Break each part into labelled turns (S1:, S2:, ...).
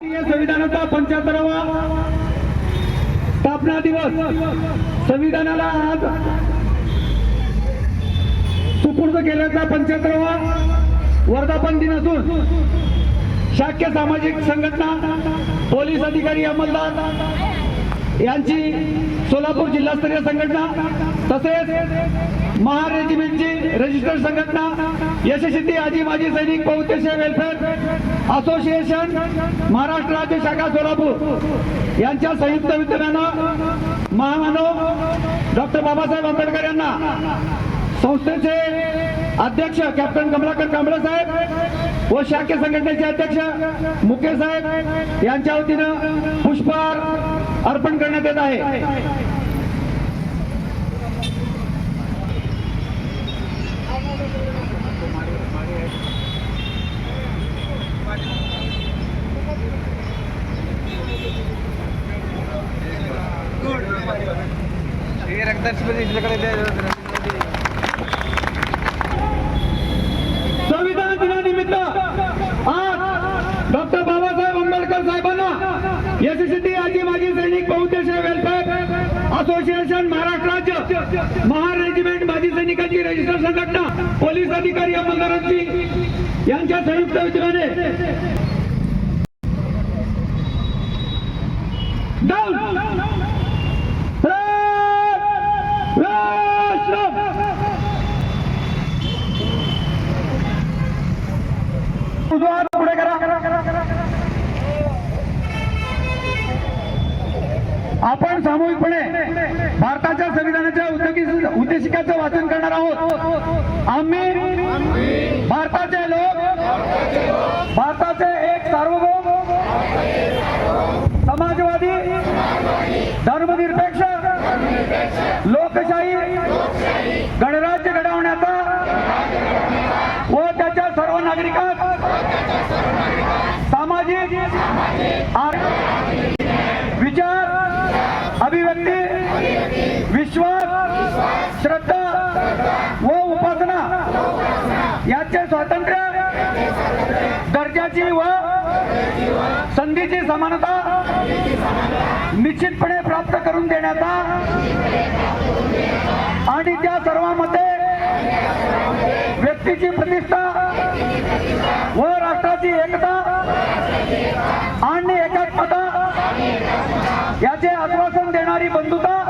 S1: भारतीय संविधानाचा पंच्याहत्तरावा स्थापना दिवस. संविधानाला आज सुपूर्द केल्याचा पंच्याहत्तरावा वर्धापन दिन असून शाक्य सामाजिक संघटना पोलीस अधिकारी अंमलदार यांची सोलापूर जिल्हास्तरीय संघटना तसेच महार रेजिमेंटची रजिस्टर्ड संघटना यशस्वी आजी माजी सैनिक बहुउद्देशीय वेलफेअर असोसिएशन महाराष्ट्र राज्य शाखा सोलापूर यांच्या संयुक्त विद्यमानं महामानव डॉक्टर बाबासाहेब आंबेडकर यांना संस्थेचे अध्यक्ष कॅप्टन कमलाकर कांबळे साहेब व शाखे संघटनेचे अध्यक्ष मुकेश साहेब यांच्या वतीनं पुष्पहार अर्पण करण्यात येत आहे. संविधान दिनानिमित्त आज डॉक्टर बाबासाहेब आंबेडकर साहेबांना यशस्वी आजी माजी सैनिक बहुउद्देशीय वेलफेअर असोसिएशन महाराष्ट्र राज्य महार रेजिमेंट माजी सैनिकांची रजिस्टर संघटना पोलीस अधिकारी अंमलदारांची यांच्या संयुक्त विद्यमाने आपण सामूहिकपणे भारताच्या संविधानाच्या उद्देशिकाचं उद्देशिकेचं वाचन करणार आहोत. आम्ही भारताचे लोक भारताचे एक सार्वभौम समाजवादी धर्मनिरपेक्ष लोकशाही गणराज्य घडवण्याचा व त्याच्या सर्व नागरिकात विश्वास श्रद्धा व उपासना याचे स्वातंत्र्य दर्जाची व संधीची समानता निश्चितपणे प्राप्त करून देण्याचा आणि त्या सर्वांमध्ये व्यक्तीची प्रतिष्ठा व राष्ट्राची एकता आणि एकात्मता याचे आश्वासन देणारी बंधुता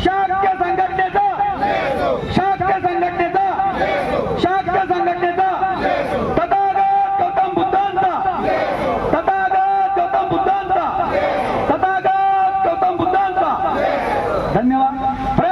S1: शाक्य संघटनेचा. शाक्य संघटनेचा. शाक्य संघटनेचा. तथागत गौतम बुद्धांचा. तथागत गौतम बुद्धांचा. तथागत गौतम बुद्धांचा. धन्यवाद.